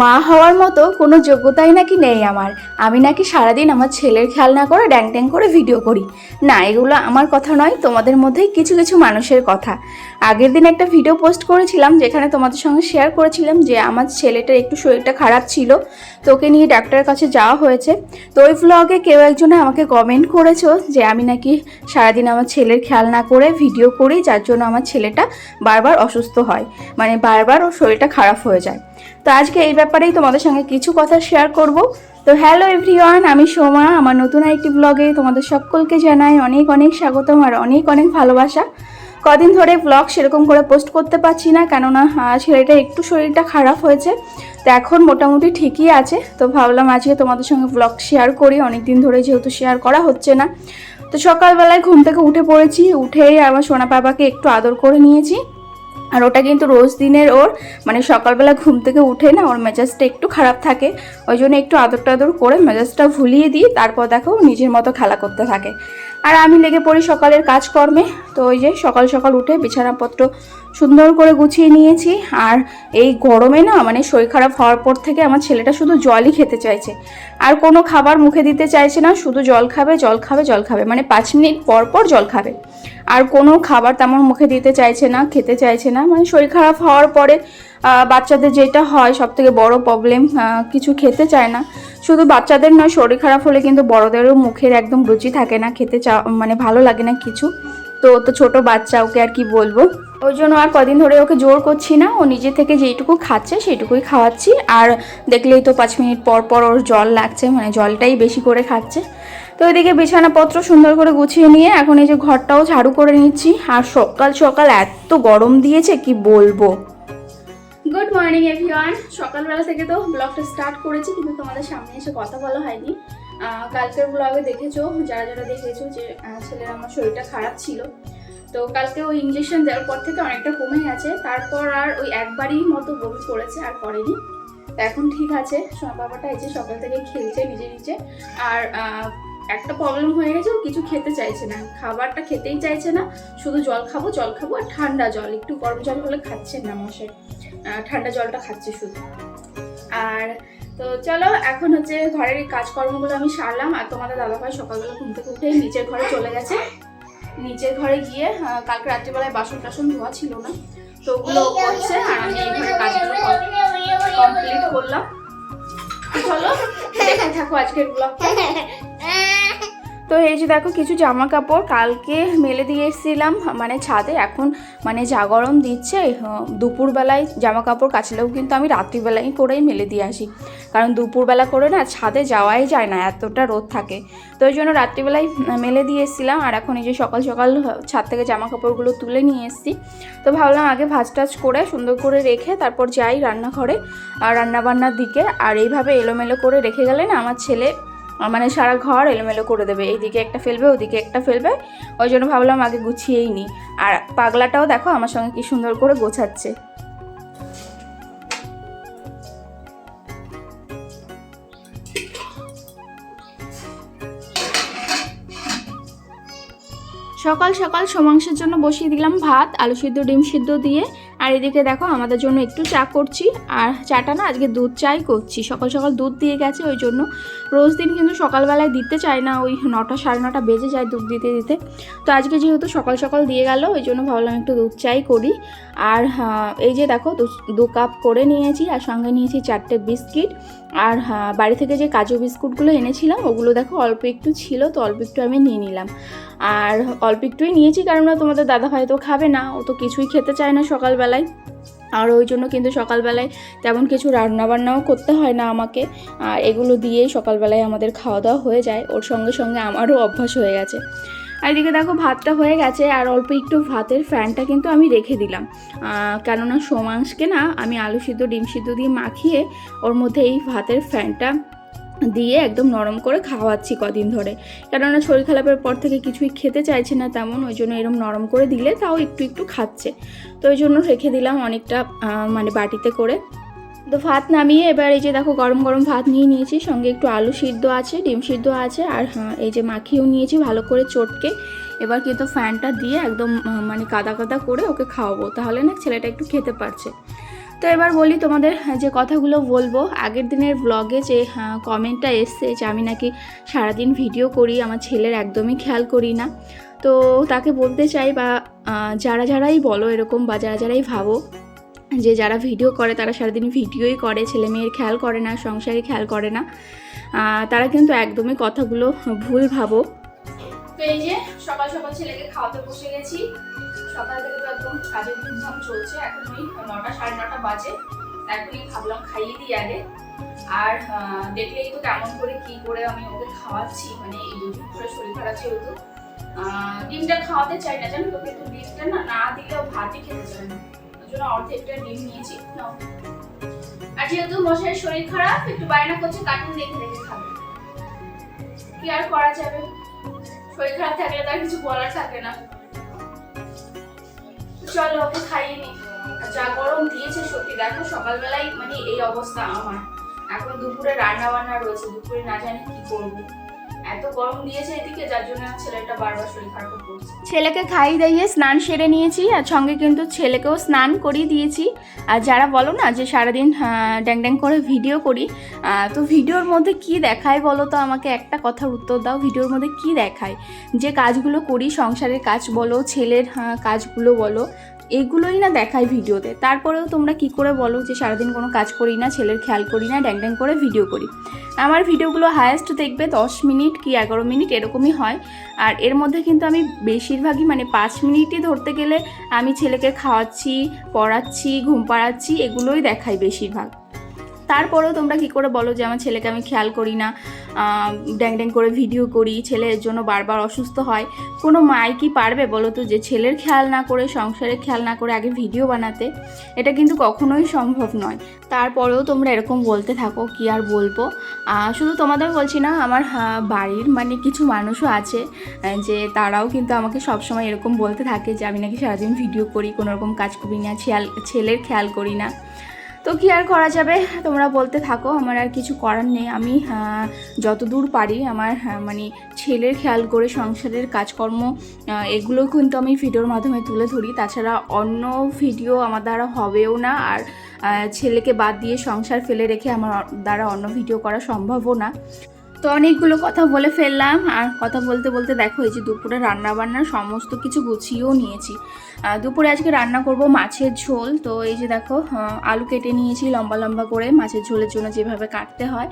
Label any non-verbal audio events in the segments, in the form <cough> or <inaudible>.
মা হওয়ার মতো কোনো যোগ্যতাই নাকি নেই আমার। আমি নাকি সারাদিন আমার ছেলের খেয়াল না করে ড্যাং ড্যাং করে ভিডিও করি। না, এগুলো আমার কথা নয়, তোমাদের মধ্যেই কিছু কিছু মানুষের কথা। আগের দিন একটা ভিডিও পোস্ট করেছিলাম, যেখানে তোমাদের সঙ্গে শেয়ার করেছিলাম যে আমার ছেলেটার একটু শরীরটা খারাপ ছিল তোকে নিয়ে ডাক্তারের কাছে যাওয়া হয়েছে। তো ওই ভ্লগে কেউ একজনে আমাকে কমেন্ট করেছ যে আমি নাকি সারাদিন আমার ছেলের খেয়াল না করে ভিডিও করি, যার জন্য আমার ছেলেটা বারবার অসুস্থ হয়। মানে বারবার ওর শরীরটা খারাপ হয়ে যায়। তো আজকে এই ব্যাপারেই তোমাদের সঙ্গে কিছু কথা শেয়ার করব। তো হ্যালো এভরিওয়ান আমি সোমা। আমার নতুন আরেকটি ব্লগে তোমাদের সকলকে জানাই অনেক অনেক স্বাগতম আর অনেক অনেক ভালোবাসা। কদিন ধরে ব্লগ সেরকম করে পোস্ট করতে পারছি না, কেননা ছেলেটা একটু শরীরটা খারাপ হয়েছে। তো এখন মোটামুটি ঠিকই আছে। তো ভাবলাম আজকে তোমাদের সঙ্গে ব্লগ শেয়ার করি। অনেক দিন ধরে যেহেতু শেয়ার করা হচ্ছে না। তো সকালবেলায় ঘুম থেকে উঠে পড়েছি। উঠেই আমার সোনা বাবাকে একটু আদর করে নিয়েছি। আর ওটা কিন্তু রোজ দিনের ওর। মানে সকালবেলা ঘুম থেকে উঠে না ওর মেজাজটা একটু খারাপ থাকে। ওই জন্য একটু আদর টাদর করে মেজাজটা ভুলিয়ে দিই, তারপর দেখো নিজের মতো খেলা করতে থাকে। আর আমি লেগে পড়ি সকালের কাজকর্মে। তো ওই যে সকাল সকাল উঠে বিছানাপত্র সুন্দর করে গুছিয়ে নিয়েছি। আর এই গরমে না মানে শরীর খারাপ হওয়ার পর থেকে আমার ছেলেটা শুধু জলই খেতে চাইছে। আর কোনো খাবার মুখে দিতে চাইছে না, শুধু জল খাবে জল খাবে জল খাবে। মানে পাঁচ মিনিট পর পর জল খাবে। আর কোনো খাবার তেমন মুখে দিতে চাইছে না, খেতে চাইছে না। মানে শরীর খারাপ হওয়ার পরে বাচ্চাদের যেটা হয় সব থেকে বড় প্রবলেম কিছু খেতে চায় না। শুধু বাচ্চাদের নয়, শরীর খারাপ হলে কিন্তু বড়দেরও মুখের একদম রুচি থাকে না, খেতে চা মানে ভালো লাগে না কিছু। তো তো ছোট বাচ্চা, ওকে আর কি বলব? ওই জন্য আর কদিন ধরে ওকে জোর করছি না, ও নিজে থেকে যেইটুকু খাচ্ছে সেইটুকুই খাওয়াচ্ছি। আর দেখলেই তো পাঁচ মিনিট পর পর ওর জল লাগছে মানে জলটাই বেশি করে খাচ্ছে। তো এদিকে বিছানাপত্র সুন্দর করে গুছিয়ে নিয়ে এখন এই যে ঘরটাও ঝাড়ু করে নিচ্ছি। আর সকাল সকাল এত গরম দিয়েছে, কি বলব? মর্নিং এভরিওয়ান সকালবেলা থেকে তো ব্লগটা স্টার্ট করেছি, কিন্তু তোমাদের সামনে এসে কথা বলা হয়নি। কালকের ব্লগে দেখেছ, যারা যারা দেখেছ যে ছেলের আমার শরীরটা খারাপ ছিল। তো কালকে ওই ইঞ্জেকশন দেওয়ার পর থেকে অনেকটা কমে গেছে। তারপর আর ওই একবারই মতো বমি করেছে আর করেনি। তো এখন ঠিক আছে সোনা বাবাটা যে সকাল থেকে খেলছে নিজে নিজে আর একটা প্রবলেম হয়ে গেছে, ও কিছু খেতে চাইছে না। খাবারটা খেতেই চাইছে না। শুধু জল খাব জল খাব, আর ঠান্ডা জল। একটু গরম জল হলে খাচ্ছেন না মশাই। ঠান্ডা জলটা খাচ্ছি শুধু। আর তো চলো, এখন হচ্ছে ঘরের এই কাজকর্মগুলো আমি সারলাম, আর তোমাদের দাদাভাই সকালবেলা ঘুম থেকে উঠে নিচের ঘরে চলে গেছে। নিচের ঘরে গিয়ে কালকে রাত্রিবেলায় বাসন টাসন ধোয়া ছিল না, তো ওগুলো করছে, আর আমি এই ঘরে কাজগুলো কমপ্লিট করলাম। চলো দেখে থাকো আজকের ব্লগটা <laughs> তো এই যে দেখো কিছু জামা কাপড় কালকে মেলে দিয়ে এসেছিলাম মানে ছাদে। এখন মানে যা গরম দিচ্ছে দুপুরবেলায় জামা কাপড় কাচলেও কিন্তু আমি রাত্রিবেলায় করেই মেলে দিয়ে আসি। কারণ দুপুরবেলা করে না ছাদে যাওয়াই যায় না, এতটা রোদ থাকে। তো ওই জন্য রাত্রিবেলায় মেলে দিয়ে এসেছিলাম, আর এখন এই যে সকাল সকাল ছাদ থেকে জামা কাপড়গুলো তুলে নিয়ে এসেছি। তো ভাবলাম আগে ভাজ টাজ করে সুন্দর করে রেখে তারপর যাই রান্নাঘরে রান্নাবান্নার দিকে। আর এইভাবে এলোমেলো করে রেখে গেলে না আমার ছেলে মানে সারা ঘর এলোমেলো করে দেবে। এইদিকে একটা ফেলবে, ওদিকে একটা ফেলবে। ওই জন্য ভাবলাম আগে গুছিয়েই নিই। আর পাগলাটাও দেখো আমার সঙ্গে কি সুন্দর করে গোছাচ্ছে। সকাল সকাল সোমাংসের জন্য বসিয়ে দিলাম ভাত, আলু সিদ্ধ, ডিম সিদ্ধ দিয়ে আর এদিকে দেখো আমাদের জন্য একটু চা করছি। আর চাটা না আজকে দুধ চাই করছি। সকাল সকাল দুধ দিয়ে গেছে ওই জন্য রোজ দিন কিন্তু সকালবেলায় দিতে চায় না। ওই নটা সাড়ে নটা বেজে যায় দুধ দিতে দিতে। তো আজকে যেহেতু সকাল সকাল দিয়ে গেল ওই জন্য ভাবলাম একটু দুধ চাই করি। আর হ্যাঁ, এই যে দেখো দু- দু কাপ করে নিয়েছি আর সঙ্গে নিয়েছি চারটে বিস্কিট। আর হ্যাঁ, বাড়ি থেকে যে কাজু বিস্কুটগুলো এনেছিলাম ওগুলো দেখো অল্প একটু ছিল তো অল্প একটু আমি নিয়ে নিলাম। আর অল্প একটুই নিয়েছি কারণ না তোমাদের দাদা ভাই তো খাবে না ও তো কিছুই খেতে চায় না সকালবেলায়। আর ওই জন্য কিন্তু সকালবেলায় তেমন কিছু রান্নাবান্নাও করতে হয় না আমাকে। আর এগুলো দিয়েই সকালবেলায় আমাদের খাওয়া দাওয়া হয়ে যায়। ওর সঙ্গে সঙ্গে আমারও অভ্যাস হয়ে গেছে। আর এদিকে দেখো ভাতটা হয়ে গেছে, আর অল্প একটু ভাতের ফ্যানটা কিন্তু আমি রেখে দিলাম। কেননা সোমাংশকে না আমি আলু সিদ্ধ, ডিম সিদ্ধ দিয়ে মাখিয়ে ওর মধ্যে এই ভাতের ফ্যানটা দিয়ে একদম নরম করে খাওয়াচ্ছি কদিন ধরে। কেননা শরীর খারাপের পর থেকে কিছুই খেতে চাইছে না তেমন, ওই জন্য এরকম নরম করে দিলে তাও একটু একটু খাচ্ছে। তো ওই জন্য রেখে দিলাম অনেকটা মানে বাটিতে করে। তো ভাত নামিয়ে এবার এই যে দেখো গরম গরম ভাত নিয়ে নিয়েছি, সঙ্গে একটু আলু সিদ্ধ আছে, ডিম সিদ্ধ আছে, আর হ্যাঁ এই যে মাখিয়েও নিয়েছি ভালো করে চটকে। এবার কিন্তু ফ্যানটা দিয়ে একদম মানে কাদা কাদা করে ওকে খাওয়াবো, তাহলে না ছেলেটা একটু খেতে পারছে। তো এবার বলি তোমাদের যে কথাগুলো বলব, আগের দিনের ব্লগে যে কমেন্টটা এসছে যে আমি নাকি সারাদিন ভিডিও করি, আমার ছেলের একদমই খেয়াল করি না। তো তাকে বলতে চাই বা যারা যারাই বলো এরকম বা যারা যারাই ভাবো যে যারা ভিডিও করে তারা সারাদিন ভিডিওই করে ছেলে মেয়ের খেয়াল করে না সংসারে খেয়াল করে না। তারা কিন্তু একদমই কথাগুলো ভুল ভাবো। তো এই যে সকাল সকাল ছেলেকে খাওয়াতে বসে গেছি। সকাল থেকে তো একদম কাজের ধুমধাম চলছে। এখন ওই নটা সাড়ে নটা বাজে। এখনই ভাবলাম খাইয়ে দিই আগে। আর দেখলেই তো কেমন করে কি করে আমি ওকে খাওয়াচ্ছি। মানে এই দুদিন করে শরীর খারাপ যেহেতু। আহ, ডিমটা খাওয়াতে চাই না জানো তো? কিন্তু ডিমটা না না দিলেও ভাতই খেতে চায় না। জন্য অর্ধেকটা ডিম নিয়েছি। আর যেহেতু মশাইয়ের শরীর খারাপ, একটু বায়না করছে কার্টুন দেখে দেখে খাবে। কি আর করা যাবে? শরীর খারাপ থাকলে তার কিছু বলার থাকে না। চলো, ওকে খাইয়ে নি। যা গরম দিয়েছে সত্যি, দেখো সকালবেলায় মানে এই অবস্থা আমার। এখন দুপুরে রান্না বান্না রয়েছে, দুপুরে না জানি কি করব। এত গরম দিয়েছে এদিকে, যার জন্য ছেলেটা বারবার শরীর খারাপ করছে ছেলেকে খাইয়ে দিয়ে স্নান সেরে নিয়েছি, আর সঙ্গে কিন্তু ছেলেকেও স্নান করিয়ে দিয়েছি। আর যারা বলো না যে সারাদিন ড্যাং ড্যাং করে ভিডিও করি তো ভিডিওর মধ্যে কি দেখায় বলো তো? আমাকে একটা কথার উত্তর দাও, ভিডিওর মধ্যে কি দেখায়? যে কাজগুলো করি, সংসারের কাজ বলো, ছেলের কাজগুলো বলো এগুলোই না দেখায় ভিডিওতে। তারপরেও তোমরা কি করে বলো যে সারাদিন কোনো কাজ করি না, ছেলের খেয়াল করি না ড্যাং ড্যাং করে ভিডিও করি? আমার ভিডিওগুলো হায়েস্ট দেখবে দশ মিনিট কি এগারো মিনিট এরকমই হয়। আর এর মধ্যে কিন্তু আমি বেশিরভাগই মানে পাঁচ মিনিটই ধরতে গেলে আমি ছেলেকে খাওয়াচ্ছি, পড়াচ্ছি, ঘুম পাড়াচ্ছি, এগুলোই দেখাই বেশিরভাগ। তারপরেও তোমরা কি করে বলো যে আমার ছেলেকে আমি খেয়াল করি না? ড্যাং ড্যাং করে ভিডিও করি ছেলের জন্য বারবার অসুস্থ হয়। কোনো মাই কি পারবে বলো তো যে ছেলের খেয়াল না করে, সংসারের খেয়াল না করে আগে ভিডিও বানাতে? এটা কিন্তু কখনোই সম্ভব নয়। তারপরেও তোমরা এরকম বলতে থাকো, কি আর বলব? শুধু তোমাদের বলছি না, আমার বাড়ির মানে কিছু মানুষও আছে যে তারাও কিন্তু আমাকে সবসময় এরকম বলতে থাকে যে আমি নাকি সারাদিন ভিডিও করি, কোনো রকম কাজ করি না ছেলের খেয়াল করি না। তো কি আর করা যাবে? তোমরা বলতে থাকো, আমার আর কিছু করার নেই। আমি যত যতদূর পারি আমার মানে ছেলের খেয়াল করে সংসারের কাজকর্ম এগুলো কিন্তু আমি ভিডিওর মাধ্যমে তুলে ধরি। তাছাড়া অন্য ভিডিও আমার দ্বারা হবেও না। আর ছেলেকে বাদ দিয়ে সংসার ফেলে রেখে আমার দ্বারা অন্য ভিডিও করা সম্ভবও না। তো অনেকগুলো কথা বলে ফেললাম। আর কথা বলতে বলতে দেখো, এই যে দুপুরে রান্না বান্নার সমস্ত কিছু গুছিয়েও নিয়েছি। দুপুরে আজকে রান্না করব মাছের ঝোল। তো এই যে দেখো আলু কেটে নিয়েছি লম্বা লম্বা করে মাছের ঝোলের জন্য যেভাবে কাটতে হয়।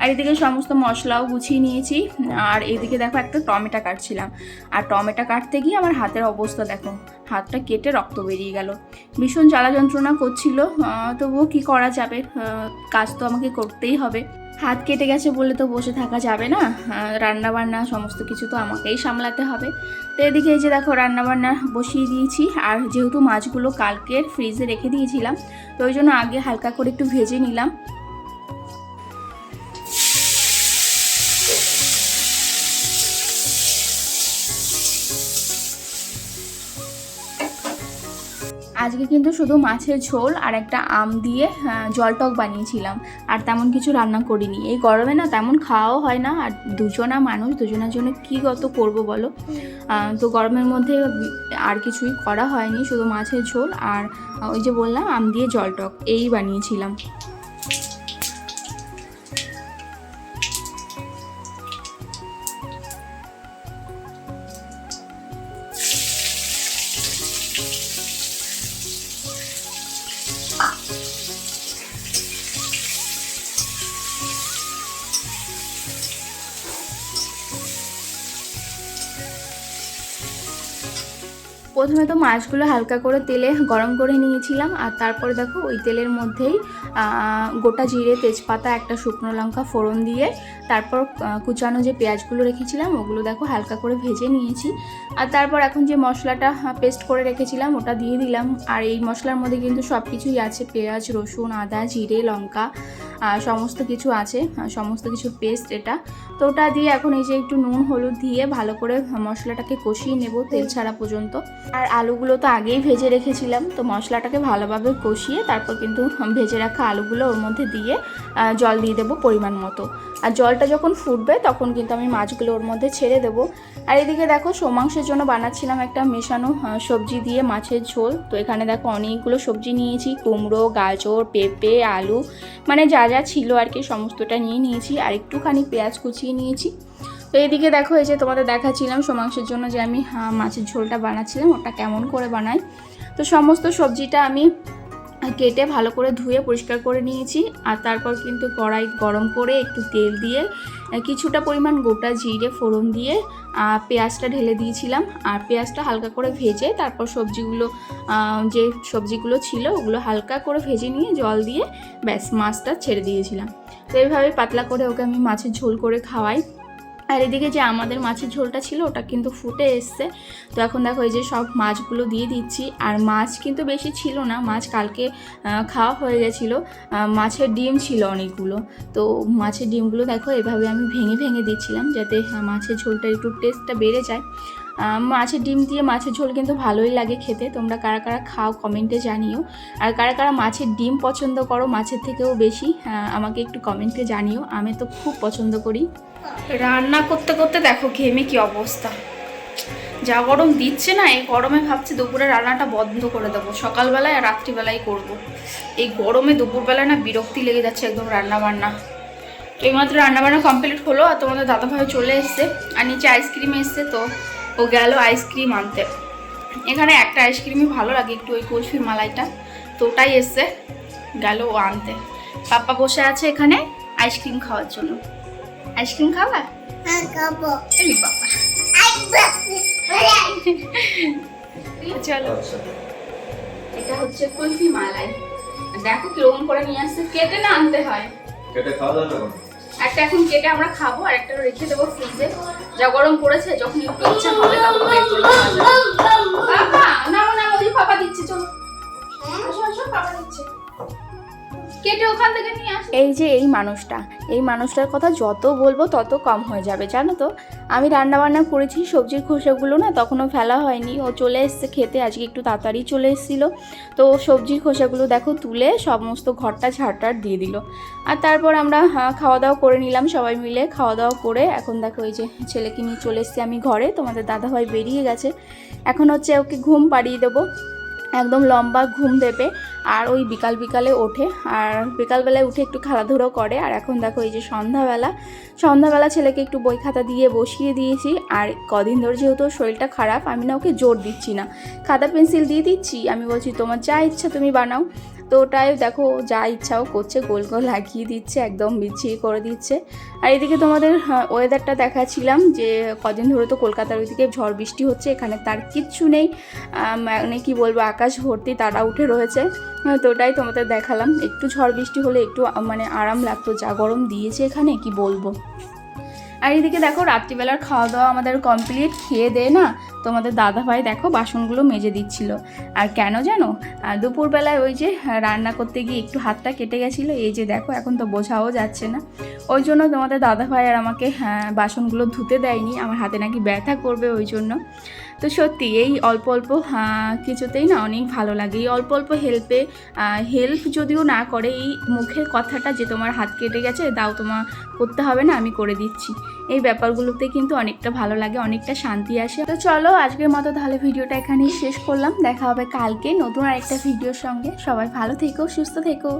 আর এদিকে সমস্ত মশলাও গুছিয়ে নিয়েছি। আর এদিকে দেখো একটা টমেটো কাটছিলাম। আর টমেটো কাটতে গিয়ে আমার হাতের অবস্থা দেখো, হাতটা কেটে রক্ত বেরিয়ে গেল। ভীষণ জ্বালা যন্ত্রণা করছিল তবুও কি করা যাবে? কাজ তো আমাকে করতেই হবে। হাত কেটে গেছে বলে তো বসে থাকা যাবে না। রান্না বান্না সমস্ত কিছু তো আমাকেই সামলাতে হবে। তো এদিকে এই যে দেখো রান্না বান্না বসিয়ে দিয়েছি। আর যেহেতু মাছগুলো কালকের ফ্রিজে রেখে দিয়েছিলাম, তো ওই জন্য আগে হালকা করে একটু ভেজে নিলাম। আজকে কিন্তু শুধু মাছের ঝোল আর একটা আম দিয়ে জলটক বানিয়েছিলাম। আর তেমন কিছু রান্না করিনি। এই গরমে না তেমন খাওয়াও হয় না। আর দুজনা মানুষ, দুজনের জন্য কী গত করব বলো? তো গরমের মধ্যে আর কিছুই করা হয়নি। শুধু মাছের ঝোল আর ওই যে বললাম, আম দিয়ে জলটক এই বানিয়েছিলাম। প্রথমে তো মাছগুলো হালকা করে তেলে গরম করে নিয়েছিলাম, আর তারপরে দেখো ওই তেলের মধ্যেই গোটা জিরে, তেজপাতা, একটা শুকনো লঙ্কা ফোড়ন দিয়ে তারপর কুচানো যে পেঁয়াজগুলো রেখেছিলাম, ওগুলো দেখো হালকা করে ভেজে নিয়েছি। আর তারপর এখন যে মশলাটা পেস্ট করে রেখেছিলাম, ওটা দিয়ে দিলাম। আর এই মশলার মধ্যে কিন্তু সব কিছুই আছে, পেঁয়াজ, রসুন, আদা, জিরে, লঙ্কা সমস্ত কিছু আছে সমস্ত কিছু পেস্ট এটা। তো ওটা দিয়ে এখন এই যে একটু নুন, হলুদ দিয়ে ভালো করে মশলাটাকে কষিয়ে নেব তেল ছাড়া পর্যন্ত। আর আলুগুলো তো আগেই ভেজে রেখেছিলাম, তো মশলাটাকে ভালোভাবে কষিয়ে তারপর কিন্তু ভেজে রাখা আলুগুলো ওর মধ্যে দিয়ে জল দিয়ে দেবো পরিমাণ মতো। আর জলটা যখন ফুটবে তখন কিন্তু আমি মাছগুলো ওর মধ্যে ছেড়ে দেবো। আর এদিকে দেখো সোমাংসের জন্য বানাচ্ছিলাম একটা মেশানো সবজি দিয়ে মাছের ঝোল। তো এখানে দেখো অনেকগুলো সবজি নিয়েছি, কুমড়ো, গাজর, পেঁপে, আলু মানে যা যা ছিল আর কি, সমস্তটা নিয়ে নিয়েছি আর একটুখানি পেঁয়াজ কুচিয়ে নিয়েছি। তো এদিকে দেখো এই যে তোমাদের দেখাচ্ছিলাম সোমাংসের জন্য যে আমি হাঁ মাছের ঝোলটা বানাচ্ছিলাম, ওটা কেমন করে বানাই। তো সমস্ত সবজিটা আমি কেটে ভালো করে ধুয়ে পরিষ্কার করে নিয়েছি। আর তারপর কিন্তু কড়াই গরম করে একটু তেল দিয়ে কিছুটা পরিমাণ গোটা জিরে, ফোড়ন দিয়ে পেঁয়াজটা ঢেলে দিয়েছিলাম। আর পেঁয়াজটা হালকা করে ভেজে তারপর সবজিগুলো যে সবজিগুলো ছিল ওগুলো হালকা করে ভেজে নিয়ে জল দিয়ে ব্যাস মাছটা ছেড়ে দিয়েছিলাম। তো এইভাবে পাতলা করে ওকে আমি মাছের ঝোল করে খাওয়াই। আর এদিকে যে আমাদের মাছের ঝোলটা ছিল, ওটা কিন্তু ফুটে এসছে। তো এখন দেখো এই যে সব মাছগুলো দিয়ে দিচ্ছি। আর মাছ কিন্তু বেশি ছিল না, মাছ কালকে খাওয়া হয়ে গেছিল। মাছের ডিম ছিল অনেকগুলো। তো মাছের ডিমগুলো দেখো এভাবে আমি ভেঙে ভেঙে দিচ্ছিলাম যাতে মাছের ঝোলটা একটু টেস্টটা বেড়ে যায়। মাছের ডিম দিয়ে মাছের ঝোল কিন্তু ভালোই লাগে খেতে। তোমরা কারা কারা খাও কমেন্টে জানিও। আর কারা কারা মাছের ডিম পছন্দ করো, মাছের থেকেও বেশি আমাকে একটু কমেন্টে জানিও। আমি তো খুব পছন্দ করি। রান্না করতে করতে দেখো ঘেমে কি অবস্থা। যা গরম দিচ্ছে না, এই গরমে ভাবছি দুপুরে রান্নাটা বন্ধ করে দেবো। সকালবেলায় আর রাত্রিবেলায় করব। এই গরমে দুপুরবেলায় না বিরক্তি লেগে যাচ্ছে একদম রান্না বান্না এইমাত্র রান্নাবান্না কমপ্লিট হলো আর তোমাদের দাদাভাই চলে এসছে। আর নিচে আইসক্রিম এসছে তো ও গেল আইসক্রিম আনতে। এখানে একটা আইসক্রিমই ভালো লাগে একটু ওই কুলফির মালাইটা। তো ওটাই এসছে গেল ও আনতে। পাপ্পা বসে আছে এখানে আইসক্রিম খাওয়ার জন্য। আইসক্রিম খাবা? এই চলো। এটা হচ্ছে কুলফি মালাই। দেখো কীরকম করে নিয়ে আসছে কেটে না আনতে হয়। কেটে খাওয়া যাবে একটা এখন কেটে আমরা খাব, আর একটা রেখে দেবো ফ্রিজে যা গরম পড়েছে, যখন একটু ইচ্ছা হবে, তখন বের করে খাওয়া না নামো ওই পাপা দিচ্ছে, চলো। আসো আসো, পাপা দিচ্ছে। কেটে ওখান থেকে নিয়ে এই যে এই মানুষটা, এই মানুষটার কথা যত বলব তত কম হয়ে যাবে, জানো তো? আমি রান্না বান্না করেছি, সবজির খোসাগুলো না তখনও ফেলা হয়নি। ও চলে এসছে খেতে, আজকে একটু তাড়াতাড়ি চলে এসেছিল। তো সবজির খোসাগুলো দেখো তুলে সমস্ত ঘরটা ঝাড়টার দিয়ে দিল। আর তারপর আমরা খাওয়া দাওয়া করে নিলাম সবাই মিলে। খাওয়া দাওয়া করে এখন দেখো এই যে ছেলেকে নিয়ে চলে এসছি আমি ঘরে। তোমাদের দাদাভাই বেরিয়ে গেছে। এখন হচ্ছে ওকে ঘুম পাড়িয়ে দেবো। একদম লম্বা ঘুম দেবে আর ওই বিকাল বিকালে ওঠে। আর বিকালবেলায় উঠে একটু খেলাধুলো করে। আর এখন দেখো এই যে সন্ধ্যাবেলা। সন্ধ্যাবেলা ছেলেকে একটু বই খাতা দিয়ে বসিয়ে দিয়েছি। আর কদিন ধরে যেহেতু শরীরটা খারাপ, আমি না ওকে জোর দিচ্ছি না। খাতা পেন্সিল দিয়ে দিচ্ছি। আমি বলছি, তোমার যা ইচ্ছা তুমি বানাও। তো ওটাই দেখো যা ইচ্ছাও করছে গোল গোল লাগিয়ে দিচ্ছে একদম বিছিয়ে করে দিচ্ছে। আর এদিকে তোমাদের ওয়েদারটা দেখাচ্ছিলাম যে কদিন ধরে তো কলকাতার ওইদিকে ঝড় বৃষ্টি হচ্ছে এখানে তার কিচ্ছু নেই। মানে কি বলব আকাশ ভর্তি তারা উঠে রয়েছে। হ্যাঁ, তো ওটাই তোমাদের দেখালাম। একটু ঝড় বৃষ্টি হলে একটু মানে আরাম লাগতো যা গরম দিয়েছে এখানে কি বলব? আর এদিকে দেখো রাত্রিবেলার খাওয়া দাওয়া আমাদের কমপ্লিট খেয়ে দেয় না তোমাদের দাদাভাই দেখো বাসনগুলো মেজে দিচ্ছিল। আর কেন জানো? আর দুপুরবেলায় ওই যে রান্না করতে গিয়ে একটু হাতটা কেটে গেছিল এই যে দেখো এখন তো বোঝাও যাচ্ছে না। ওই জন্য তোমাদের দাদাভাই আর আমাকে হ্যাঁ, বাসনগুলো ধুতে দেয়নি আমার হাতে নাকি ব্যথা করবে ওই জন্য। তো সত্যি এই অল্প অল্প কিছুতেই না অনেক ভালো লাগে। এই অল্প অল্প হেল্পে হেল্প যদিও না করে এই মুখের কথাটা যে তোমার হাত কেটে গেছে দাও তোমার করতে হবে না আমি করে দিচ্ছি। এই ব্যাপারগুলোতে কিন্তু অনেকটা ভালো লাগে, অনেকটা শান্তি আসে। তো চলো আজকের মতো তাহলে ভিডিওটা এখানেই শেষ করলাম। দেখা হবে কালকে নতুন আরেকটা ভিডিওর সঙ্গে। সবাই ভালো থেকো, সুস্থ থেকো।